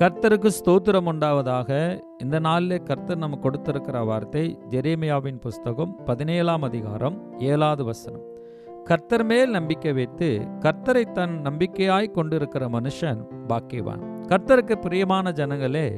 கர்த்தருக்கு ஸ்தோத்திரம் உண்டாவதாக. இந்த நாளிலே கர்த்தர் நம்ம கொடுத்திருக்கிற வார்த்தை ஜெரேமியாவின் புஸ்தகம் பதினேழாம் அதிகாரம் ஏழாவது வசனம். கர்த்தர் மேல் நம்பிக்கை வைத்து கர்த்தரை தன் நம்பிக்கையாய் கொண்டிருக்கிற மனுஷன் பாக்கியவான். கர்த்தருக்கு பிரியமான ஜனங்களே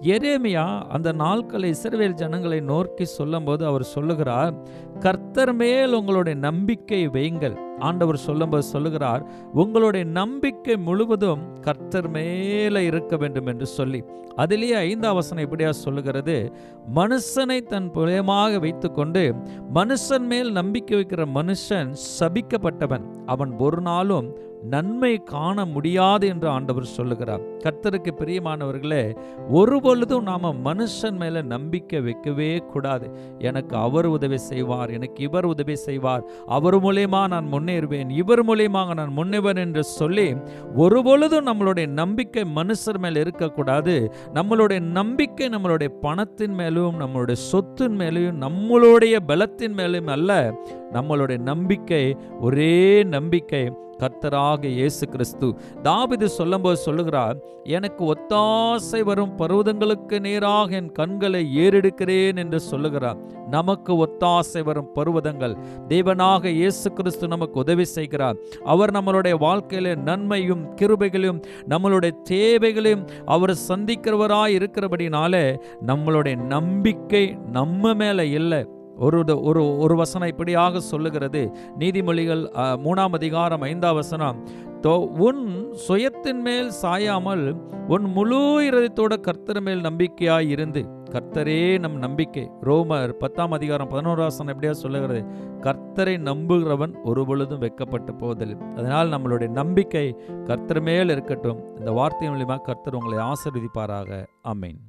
எரேமியா அந்த நாட்களை இஸ்ரவேல் ஜனங்களை நோக்கி சொல்லும்போது அவர் சொல்லுகிறார் கர்த்தர் மேல் உங்களுடைய நம்பிக்கை வையுங்கள். ஆண்டவர் சொல்லும்போது சொல்லுகிறார் உங்களுடைய நம்பிக்கை முழுவதும் கர்த்தர் மேல இருக்க வேண்டும் என்று சொல்லி. அதிலேயே ஐந்தாம் வசனம் இப்படியா சொல்லுகிறது மனுஷனை தன் புலயமாக வைத்துக்கொண்டு மனுஷன் மேல் நம்பிக்கை வைக்கிற மனுஷன் சபிக்கப்பட்டவன். அவன் ஒரு நாளும் நன்மை காண முடியாது என்று ஆண்டவர் சொல்லுகிறார். கர்த்தருக்கு பிரியமானவர்களே ஒரு பொழுதும் நாம மனுஷன் மேல நம்பிக்கை வைக்கவே கூடாது. எனக்கு அவர் உதவி செய்வார் எனக்கு இவர் உதவி செய்வார். அவர் மூலயமா நான் முன்னேறுவேன் இவர் மூலியமாக நான் முன்னேறுவேன் என்று சொல்லி ஒரு பொழுதும் நம்மளுடைய நம்பிக்கை மனுஷர் மேல் இருக்கக்கூடாது. நம்மளுடைய நம்பிக்கை நம்மளுடைய பணத்தின் மேலும் நம்மளுடைய சொத்தின் மேலும் நம்மளுடைய பலத்தின் மேலும் அல்ல நம்மளுடைய நம்பிக்கை ஒரே நம்பிக்கை கர்த்தராக இயேசு கிறிஸ்து. தாபிது சொல்லும்போது சொல்லுகிறார் எனக்கு ஒத்தாசை வரும் பருவதங்களுக்கு நேராக என் கண்களை ஏறெடுக்கிறேன் என்று சொல்லுகிறார். நமக்கு ஒத்தாசை வரும் பருவதங்கள். தேவனாக இயேசு கிறிஸ்து நமக்கு உதவி செய்கிறார். அவர் நம்மளுடைய வாழ்க்கையில நன்மையும் கிருபைகளையும் நம்மளுடைய தேவைகளையும் அவர் சந்திக்கிறவராய் இருக்கிறபடினாலே நம்மளுடைய நம்பிக்கை நம்ம மேலே இல்லை. ஒரு ஒரு ஒரு வசனம் இப்படியாக சொல்லுகிறது. நீதிமொழிகள் மூணாம் அதிகாரம் ஐந்தாம் வசனம் தோ உன் சுயத்தின் மேல் சாயாமல் உன் முழு இருதயத்தோட கர்த்தர் மேல் நம்பிக்கையாய் இருந்து. கர்த்தரே நம் நம்பிக்கை. ரோமர் பத்தாம் அதிகாரம் பதினோரு வசனம் எப்படியா சொல்லுகிறது? கர்த்தரை நம்புகிறவன் ஒரு பொழுதும் வெட்கப்பட்டு போவதில்லை. அதனால் நம்மளுடைய நம்பிக்கை கர்த்தர் மேல் இருக்கட்டும். இந்த வார்த்தை மூலியமாக கர்த்தர் உங்களை ஆசிர்விதிப்பாராக. ஆமென்.